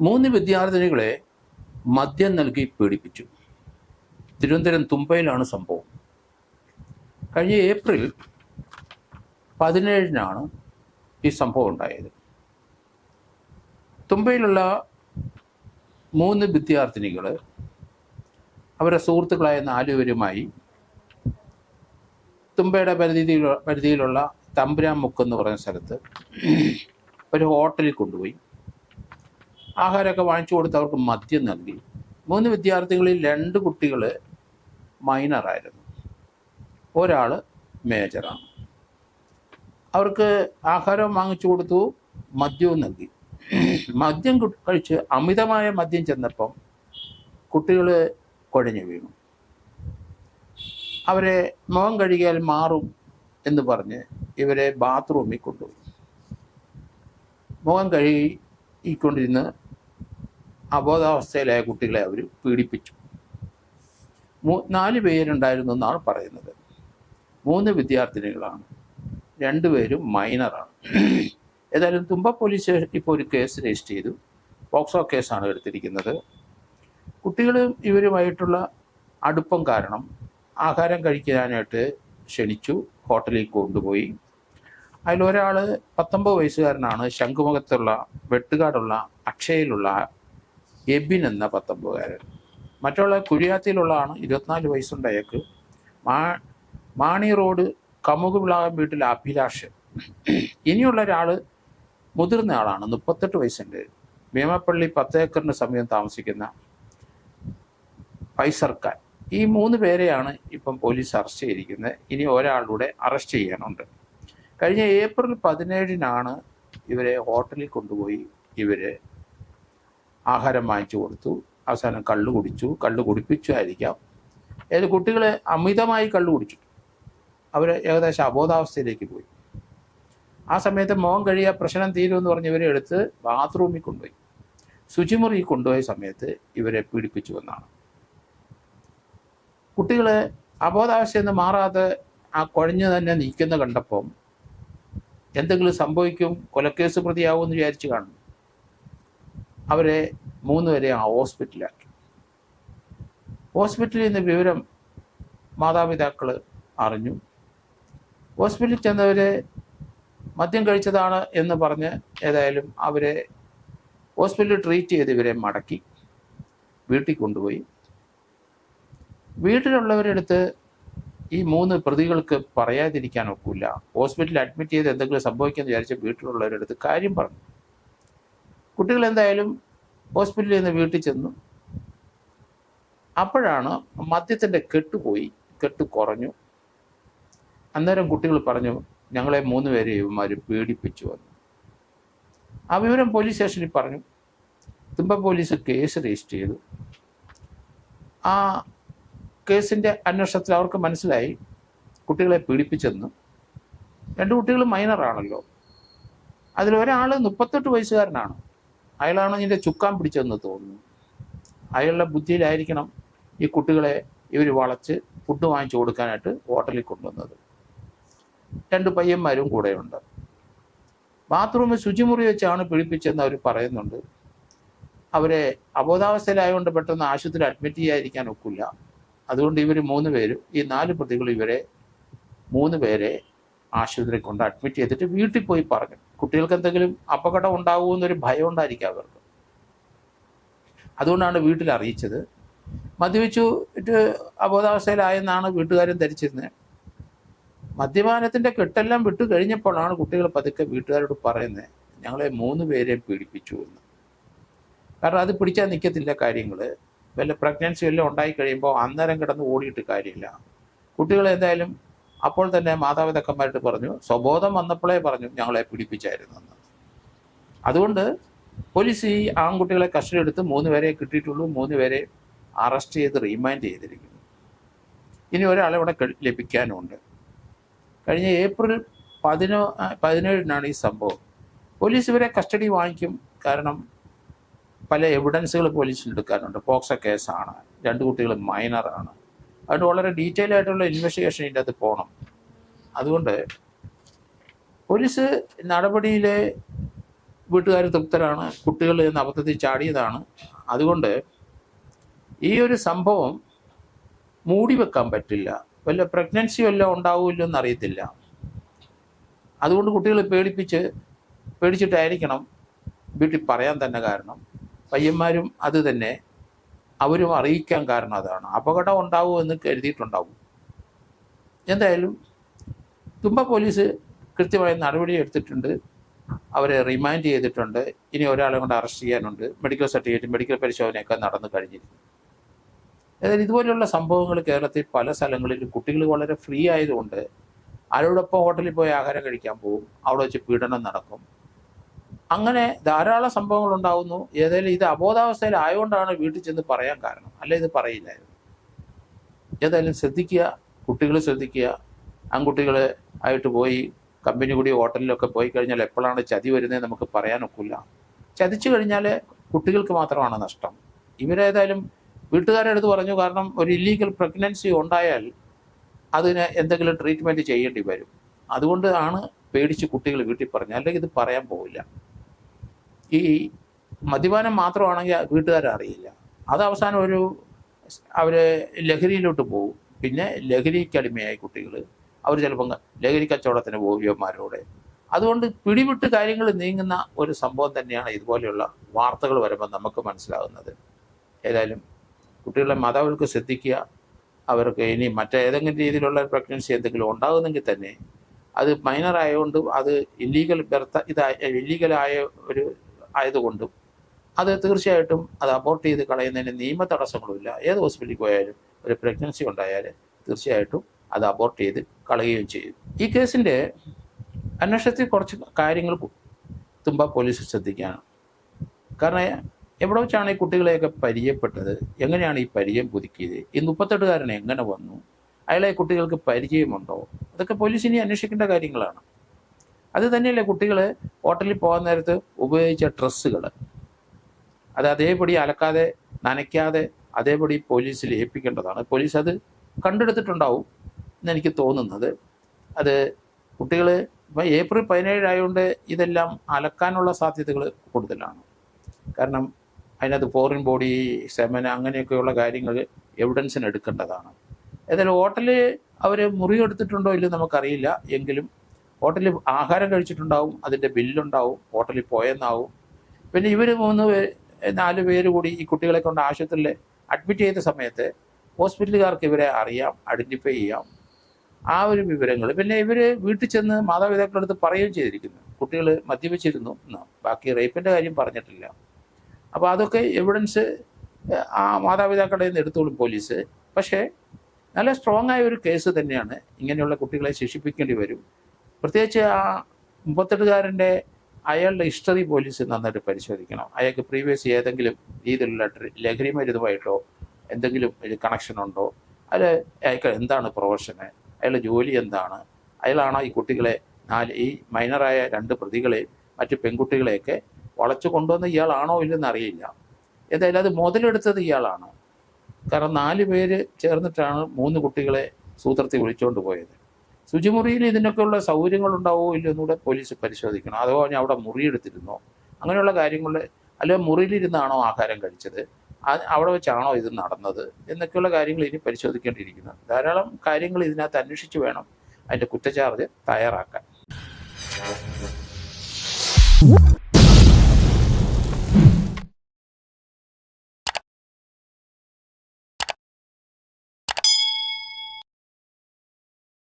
മൂന്ന് വിദ്യാർത്ഥിനികളെ മദ്യം നൽകി പീഡിപ്പിച്ചു. തിരുവനന്തപുരം തുമ്പയിലാണ് സംഭവം. കഴിഞ്ഞ ഏപ്രിൽ പതിനേഴിനാണ് ഈ സംഭവം ഉണ്ടായത്. തുമ്പയിലുള്ള മൂന്ന് വിദ്യാർത്ഥിനികൾ അവരുടെ സുഹൃത്തുക്കളായ നാലുപേരുമായി തുമ്പയുടെ പരിധി പരിധിയിലുള്ള തമ്പുരാമുക്ക് എന്ന് പറയുന്ന സ്ഥലത്ത് ഒരു ഹോട്ടലിൽ കൊണ്ടുപോയി. ആഹാരമൊക്കെ വാങ്ങിച്ചു കൊടുത്ത് അവർക്ക് മദ്യം നൽകി. മൂന്ന് വിദ്യാർത്ഥികളിൽ രണ്ട് കുട്ടികൾ മൈനറായിരുന്നു ഒരാൾ മേജറാണ് അവർക്ക് ആഹാരം വാങ്ങിച്ചു കൊടുത്തു മദ്യവും നൽകി. മദ്യം കഴിച്ച് അമിതമായ മദ്യം ചെന്നപ്പം കുട്ടികൾ കുഴഞ്ഞു വീണു. അവരെ മുഖം കഴുകിയാൽ മാറും എന്ന് പറഞ്ഞ് ഇവരെ ബാത്റൂമിൽ കൊണ്ടുപോയി. മുഖം കഴുകി ഈക്കൊണ്ടിരുന്ന് അബോധാവസ്ഥയിലായ കുട്ടികളെ അവർ പീഡിപ്പിച്ചു. മൂ നാല് പേരുണ്ടായിരുന്നു എന്നാണ് പറയുന്നത്. മൂന്ന് വിദ്യാർത്ഥിനികളാണ്. രണ്ടുപേരും മൈനറാണ്. ഏതായാലും തുമ്പ പോലീസ് ഇപ്പോൾ ഒരു കേസ് രജിസ്റ്റർ ചെയ്തു. പോക്സോ കേസാണ് എടുത്തിരിക്കുന്നത്. കുട്ടികളും ഇവരുമായിട്ടുള്ള അടുപ്പം കാരണം ആഹാരം കഴിക്കാനായിട്ട് ക്ഷണിച്ചു ഹോട്ടലിൽ കൊണ്ടുപോയി. അതിലൊരാൾ പത്തൊമ്പത് വയസ്സുകാരനാണ്. ശംഖുമുഖത്തുള്ള വെട്ടുകാടുള്ള അക്ഷയയിലുള്ള എബിൻ എന്ന പത്തൊമ്പതുകാരൻ. മറ്റുള്ള കുഴിയാത്തിയിലുള്ളതാണ് ഇരുപത്തിനാല് വയസ്സുണ്ട് അയാൾക്ക്. മാ മാണി റോഡ് കമുകുവിളാകം വീട്ടിൽ അഭിലാഷ്. ഇനിയുള്ള ഒരാൾ മുതിർന്ന ആളാണ് മുപ്പത്തെട്ട് വയസ്സുണ്ട്. ഭീമപ്പള്ളി പത്ത് ഏക്കറിന് സമീപം താമസിക്കുന്ന പൈസർക്കാൻ ഈ മൂന്ന് പേരെയാണ് ഇപ്പം പോലീസ് അറസ്റ്റ് ചെയ്തിരിക്കുന്നത്. ഇനി ഒരാളുടെ അറസ്റ്റ് ചെയ്യാനുണ്ട്. കഴിഞ്ഞ ഏപ്രിൽ പതിനേഴിനാണ് ഇവരെ ഹോട്ടലിൽ കൊണ്ടുപോയി ഇവർ ആഹാരം വാങ്ങിച്ചു കൊടുത്തു. അവസാനം കള്ളു കുടിച്ചു. കള്ളു കുടിപ്പിച്ചു ആയിരിക്കാം ഏത് കുട്ടികളെ അമിതമായി കള്ളു കുടിച്ചു. അവർ ഏകദേശം അബോധാവസ്ഥയിലേക്ക് പോയി. ആ സമയത്ത് മോൻ കഴിയാ പ്രശ്നം തീരുമെന്ന് പറഞ്ഞ് ഇവരെ എടുത്ത് ബാത്റൂമിൽ കൊണ്ടുപോയി. ശുചിമുറി കൊണ്ടുപോയ സമയത്ത് ഇവരെ പീഡിപ്പിച്ചു എന്നാണ്. കുട്ടികളെ അബോധാവസ്ഥയിൽ മാറാതെ ആ കുഴഞ്ഞു തന്നെ നിൽക്കുന്ന കണ്ടപ്പം എന്തെങ്കിലും സംഭവിക്കും? കൊലക്കേസ് പ്രതിയാവുമെന്ന് വിചാരിച്ച് കാണും. അവരെ മൂന്നുപേരെ ആ ഹോസ്പിറ്റലിലാക്കി. ഹോസ്പിറ്റലിൽ നിന്ന് വിവരം മാതാപിതാക്കൾ അറിഞ്ഞു. ഹോസ്പിറ്റലിൽ ചെന്നവരെ മദ്യം കഴിച്ചതാണ് എന്ന് പറഞ്ഞ് ഏതായാലും അവരെ ഹോസ്പിറ്റലിൽ ട്രീറ്റ് ചെയ്ത് ഇവരെ മടക്കി വീട്ടിൽ കൊണ്ടുപോയി. വീട്ടിലുള്ളവരെടുത്ത് ഈ മൂന്ന് പ്രതികൾക്ക് പറയാതിരിക്കാൻ ഒക്കില്ല. ഹോസ്പിറ്റലിൽ അഡ്മിറ്റ് ചെയ്ത് എന്തെങ്കിലും സംഭവിക്കുമെന്ന് വിചാരിച്ച് വീട്ടിലുള്ളവരെടുത്ത് കാര്യം പറഞ്ഞു. കുട്ടികൾ എന്തായാലും ഹോസ്പിറ്റലിൽ നിന്ന് വീട്ടിൽ ചെന്നു. അപ്പോഴാണ് മദ്യത്തിന്റെ കെട്ടുപോയി കെട്ട് കുറഞ്ഞു. അന്നേരം കുട്ടികൾ പറഞ്ഞു ഞങ്ങളെ മൂന്ന് പേരെ ഇവന്മാർ പീഡിപ്പിച്ചു വന്നു. ആ വിവരം പോലീസ് സ്റ്റേഷനിൽ പറഞ്ഞു. തുമ്പ പോലീസ് കേസ് രജിസ്റ്റർ ചെയ്തു. ആ കേസിന്റെ അന്വേഷണത്തിൽ അവർക്ക് മനസ്സിലായി കുട്ടികളെ പീഡിപ്പിച്ചെന്ന്. രണ്ട് കുട്ടികൾ മൈനറാണല്ലോ അതിലൊരാൾ മുപ്പത്തെട്ട് വയസ്സുകാരനാണ്. അയാളാണ് ഇതിന്റെ ചുക്കാൻ പിടിച്ചതെന്ന് തോന്നുന്നു. അയാളുടെ ബുദ്ധിയിലായിരിക്കണം ഈ കുട്ടികളെ ഇവർ വളച്ച് ഫുഡ് വാങ്ങിച്ചു കൊടുക്കാനായിട്ട് ഹോട്ടലിൽ കൊണ്ടുവന്നത്. രണ്ട് പയ്യന്മാരും കൂടെയുണ്ട്. ബാത്റൂമിൽ ശുചിമുറി വെച്ചാണ് പിടിപ്പിച്ചതെന്ന് അവർ പറയുന്നുണ്ട്. അവരെ അബോധാവസ്ഥയിലായതുകൊണ്ട് പെട്ടെന്ന് ആശുപത്രിയിൽ അഡ്മിറ്റ് ചെയ്യാതിരിക്കാൻ ഒക്കില്ല. അതുകൊണ്ട് ഇവർ മൂന്ന് പേരും ഈ നാല് പ്രതികൾ ഇവരെ മൂന്ന് പേരെ ആശുപത്രി കൊണ്ട് അഡ്മിറ്റ് ചെയ്തിട്ട് വീട്ടിൽ പോയി പറഞ്ഞു കുട്ടികൾക്ക് എന്തെങ്കിലും അപകടം ഉണ്ടാകുമെന്നൊരു ഭയം ഉണ്ടായിരിക്കും അവർക്ക്. അതുകൊണ്ടാണ് വീട്ടിൽ അറിയിച്ചത്. മദ്യപിച്ചു ഇട്ട് അബോധാവസ്ഥയിലായെന്നാണ് വീട്ടുകാരും ധരിച്ചിരുന്നത്. മദ്യപാനത്തിന്റെ കെട്ടെല്ലാം വിട്ടു കഴിഞ്ഞപ്പോഴാണ് കുട്ടികൾ പതുക്കെ വീട്ടുകാരോട് പറയുന്നത് ഞങ്ങളെ മൂന്ന് പേരെ പീഡിപ്പിച്ചു എന്ന്. കാരണം അത് പിടിച്ചാൽ നിൽക്കത്തില്ല കാര്യങ്ങൾ. വല്ല പ്രഗ്നൻസി എല്ലാം ഉണ്ടായി കഴിയുമ്പോൾ അന്നേരം കിടന്ന് ഓടിയിട്ട് കാര്യമില്ല. കുട്ടികൾ എന്തായാലും അപ്പോൾ തന്നെ മാതാപിതാക്കന്മാരോട് പറഞ്ഞു സ്വബോധം വന്നപ്പോഴേ പറഞ്ഞു ഞങ്ങളെ പിടിപ്പിച്ചായിരുന്നു എന്ന്. അതുകൊണ്ട് പോലീസ് ഈ ആൺകുട്ടികളെ കസ്റ്റഡി എടുത്ത് മൂന്ന് പേരെ കിട്ടിയിട്ടുള്ളൂ മൂന്ന് പേരെ അറസ്റ്റ് ചെയ്ത് റിമാൻഡ് ചെയ്തിരിക്കുന്നു. ഇനി ഒരാളെ ഇവിടെ ലഭിക്കാനുണ്ട്. കഴിഞ്ഞ ഏപ്രിൽ പതിനോ പതിനേഴിനാണ് ഈ സംഭവം. പോലീസ് ഇവരെ കസ്റ്റഡി വാങ്ങിക്കും കാരണം പല എവിഡൻസുകൾ പോലീസിൽ എടുക്കാനുണ്ട്. പോക്സോ കേസാണ്. രണ്ട് കുട്ടികൾ മൈനറാണ് അതുകൊണ്ട് വളരെ ഡീറ്റെയിൽ ആയിട്ടുള്ള ഇൻവെസ്റ്റിഗേഷൻ ഇതിന്റെ അകത്ത് പോകണം. അതുകൊണ്ട് പോലീസ് നടപടിയിൽ വീട്ടുകാർ തൃപ്തരാണ് കുട്ടികൾ എന്ന് അബദ്ധത്തിൽ ചാടിയതാണ്. അതുകൊണ്ട് ഈ ഒരു സംഭവം മൂടി വെക്കാൻ പറ്റില്ല. വല്ല പ്രഗ്നൻസി വല്ലതും ഉണ്ടാവുമല്ലോ എന്നറിയത്തില്ല. അതുകൊണ്ട് കുട്ടികളെ പേടിപ്പിച്ച് പേടിച്ചിട്ടായിരിക്കണം വീട്ടിൽ പറയാൻ തന്നെ കാരണം. പയ്യന്മാരും അത് തന്നെ. അവരും അറിയിക്കാൻ കാരണം അതാണ്. അപകടം ഉണ്ടാവുമെന്ന് കരുതിയിട്ടുണ്ടാവും. എന്തായാലും തുമ്പ പോലീസ് കൃത്യമായ നടപടി എടുത്തിട്ടുണ്ട്. അവരെ റിമാൻഡ് ചെയ്തിട്ടുണ്ട്. ഇനി ഒരാളെ കൊണ്ട് അറസ്റ്റ് ചെയ്യാനുണ്ട്. മെഡിക്കൽ സർട്ടിഫിക്കറ്റ് മെഡിക്കൽ പരിശോധനയൊക്കെ നടന്നു കഴിഞ്ഞിരുന്നു അതായത് ഇതുപോലെയുള്ള സംഭവങ്ങൾ കേരളത്തിൽ പല സ്ഥലങ്ങളിലും കുട്ടികൾ വളരെ ഫ്രീ ആയതുകൊണ്ട് ആരോടൊപ്പം ഹോട്ടലിൽ പോയി ആഹാരം കഴിക്കാൻ പോകും അവിടെ വെച്ച് പീഡനം നടക്കും. അങ്ങനെ ധാരാളം സംഭവങ്ങൾ ഉണ്ടാകുന്നു ഏതായാലും ഇത് അബോധാവസ്ഥയിൽ ആയതുകൊണ്ടാണ് വീട്ടിൽ ചെന്ന് പറയാൻ കാരണം. അല്ല ഇത് പറയില്ലായിരുന്നു. ഏതായാലും ശ്രദ്ധിക്കുക കുട്ടികൾ ശ്രദ്ധിക്കുക. ആൺകുട്ടികൾ ആയിട്ട് പോയി കമ്പനി കൂടി ഹോട്ടലിലൊക്കെ പോയി കഴിഞ്ഞാൽ എപ്പോഴാണ് ചതി വരുന്നത് നമുക്ക് പറയാനൊക്കില്ല. ചതിച്ചു കഴിഞ്ഞാൽ കുട്ടികൾക്ക് മാത്രമാണ് നഷ്ടം. ഇവരേതായാലും വീട്ടുകാരെടുത്ത് പറഞ്ഞു കാരണം ഒരു ഇല്ലീഗൽ പ്രഗ്നൻസി ഉണ്ടായാൽ അതിന് എന്തെങ്കിലും ട്രീറ്റ്മെന്റ് ചെയ്യേണ്ടി വരും. അതുകൊണ്ടാണ് പേടിച്ച് കുട്ടികൾ വീട്ടിൽ പറഞ്ഞു അല്ലെങ്കിൽ ഇത് പറയാൻ പോവില്ല. ഈ മദ്യപാനം മാത്രമാണെങ്കിൽ വീട്ടുകാരറിയില്ല അത് അവസാനം ഒരു അവർ ലഹരിയിലോട്ട് പോകും. പിന്നെ ലഹരിക്ക് അടിമയായി കുട്ടികൾ അവർ ചിലപ്പം ലഹരി കച്ചവടത്തിന് പോവുകമാരോടെ അതുകൊണ്ട് പിടിവിട്ട് കാര്യങ്ങൾ നീങ്ങുന്ന ഒരു സംഭവം തന്നെയാണ് ഇതുപോലെയുള്ള വാർത്തകൾ വരുമ്പോൾ നമുക്ക് മനസ്സിലാകുന്നത്. ഏതായാലും കുട്ടികളുടെ മാതാവുകൾക്ക് ശ്രദ്ധിക്കുക. അവർക്ക് ഇനി മറ്റേതെങ്കിലും രീതിയിലുള്ള പ്രഗ്നൻസി എന്തെങ്കിലും ഉണ്ടാകുന്നെങ്കിൽ തന്നെ അത് മൈനർ ആയതുകൊണ്ട് അത് ഇല്ലീഗൽ ബെർത്ത് ഇതായ ഇല്ലീഗലായ ഒരു ആയതുകൊണ്ടും അത് തീർച്ചയായിട്ടും അത് അബോർട്ട് ചെയ്ത് കളയുന്നതിന് നിയമ തടസ്സങ്ങളുമില്ല. ഏത് ഹോസ്പിറ്റലിൽ പോയാലും ഒരു പ്രഗ്നൻസി ഉണ്ടായാൽ തീർച്ചയായിട്ടും അത് അബോർട്ട് ചെയ്ത് കളയുകയും ചെയ്യും. ഈ കേസിന്റെ അന്വേഷണത്തിൽ കുറച്ച് കാര്യങ്ങൾ തുമ്പ പോലീസ് ശ്രദ്ധിക്കുകയാണ് കാരണം എവിടെ വെച്ചാണ് ഈ കുട്ടികളെയൊക്കെ പരിചയപ്പെട്ടത്? എങ്ങനെയാണ് ഈ പരിചയം പുതുക്കിയത്? ഈ മുപ്പത്തെട്ടുകാരൻ എങ്ങനെ വന്നു? അയാളെ കുട്ടികൾക്ക് പരിചയമുണ്ടോ? അതൊക്കെ പോലീസ് ഇനി അന്വേഷിക്കേണ്ട കാര്യങ്ങളാണ്. അത് തന്നെയല്ലേ കുട്ടികൾ ഹോട്ടലിൽ പോകാൻ നേരത്ത് ഉപയോഗിച്ച ഡ്രസ്സുകൾ അത് അതേപടി അലക്കാതെ നനയ്ക്കാതെ അതേപടി പോലീസിൽ ഏൽപ്പിക്കേണ്ടതാണ്. പോലീസ് അത് കണ്ടെടുത്തിട്ടുണ്ടാവും എന്നെനിക്ക് തോന്നുന്നത്. അത് കുട്ടികൾ ഇപ്പം ഏപ്രിൽ പതിനേഴായതുകൊണ്ട് ഇതെല്ലാം അലക്കാനുള്ള സാധ്യതകൾ കൂടുതലാണ്. കാരണം അതിനകത്ത് ഫോറിൻ ബോഡി സെമന അങ്ങനെയൊക്കെയുള്ള കാര്യങ്ങൾ എവിഡൻസിന് എടുക്കേണ്ടതാണ്. ഏതായാലും ഹോട്ടലിൽ അവർ മുറി എടുത്തിട്ടുണ്ടോ ഇല്ലയോ നമുക്കറിയില്ല. എങ്കിലും ഹോട്ടലിൽ ആഹാരം കഴിച്ചിട്ടുണ്ടാവും അതിന്റെ ബില്ലുണ്ടാവും ഹോട്ടലിൽ പോയെന്നാവും. പിന്നെ ഇവർ മൂന്ന് പേര് നാല് പേര് കൂടി ഈ കുട്ടികളെ കൊണ്ട് ആശുപത്രിയിൽ അഡ്മിറ്റ് ചെയ്ത സമയത്ത് ഹോസ്പിറ്റലുകാർക്ക് ഇവരെ അറിയാം ഐഡന്റിഫൈ ചെയ്യാം. ആ ഒരു വിവരങ്ങൾ. പിന്നെ ഇവർ വീട്ടിൽ ചെന്ന് മാതാപിതാക്കളുടെ അടുത്ത് പറയുകയും ചെയ്തിരിക്കുന്നു. കുട്ടികൾ മദ്യപിച്ചിരുന്നു എന്ന്. ബാക്കി റേപ്പിന്റെ കാര്യം പറഞ്ഞിട്ടില്ല. അപ്പോൾ അതൊക്കെ എവിഡൻസ് ആ മാതാപിതാക്കളുടെ നിന്ന് എടുത്തോളും പോലീസ്. പക്ഷേ നല്ല സ്ട്രോങ് ആയ ഒരു കേസ് തന്നെയാണ് ഇങ്ങനെയുള്ള കുട്ടികളെ ശിക്ഷിപ്പിക്കേണ്ടി വരും. പ്രത്യേകിച്ച് ആ മുപ്പത്തെട്ടുകാരന്റെ അയാളുടെ ഹിസ്റ്ററി പോലീസ് നന്നായിട്ട് പരിശോധിക്കണം. അയാൾക്ക് പ്രീവിയസ് ഏതെങ്കിലും രീതിയിലുള്ള ലഹരി മരുന്നുമായിട്ടോ എന്തെങ്കിലും കണക്ഷൻ ഉണ്ടോ? അയാൾ അയാൾക്ക് എന്താണ് പ്രൊഫഷന് അയാളുടെ ജോലി എന്താണ്? അയാളാണോ ഈ കുട്ടികളെ നാല് ഈ മൈനറായ രണ്ട് പ്രതികളെ മറ്റു പെൺകുട്ടികളെയൊക്കെ വളച്ചു കൊണ്ടുവന്ന ഇയാളാണോ ഇല്ലെന്ന് അറിയില്ല. എന്തായാലും അത് മുതലെടുത്തത് ഇയാളാണ്. കാരണം നാല് പേര് ചേർന്നിട്ടാണ് മൂന്ന് കുട്ടികളെ സൂത്രത്തിൽ വിളിച്ചുകൊണ്ട് പോയത്. ശുചിമുറിയിൽ ഇതിനൊക്കെയുള്ള സൗകര്യങ്ങൾ ഉണ്ടാവുമോ ഇല്ലയോ എന്നുകൂടെ പോലീസ് പരിശോധിക്കണം. അഥവാ ഞാൻ അവിടെ മുറിയെടുത്തിരുന്നോ? അങ്ങനെയുള്ള കാര്യങ്ങൾ അല്ലെങ്കിൽ മുറിയിലിരുന്നാണോ ആഹാരം കഴിച്ചത്? അവിടെ വെച്ചാണോ ഇത് നടന്നത്? എന്നൊക്കെയുള്ള കാര്യങ്ങൾ ഇനി പരിശോധിക്കേണ്ടിയിരിക്കുന്നു. ധാരാളം കാര്യങ്ങൾ ഇതിനകത്ത് അന്വേഷിച്ച് വേണം അതിന്റെ കുറ്റചാർജ് തയ്യാറാക്കാൻ.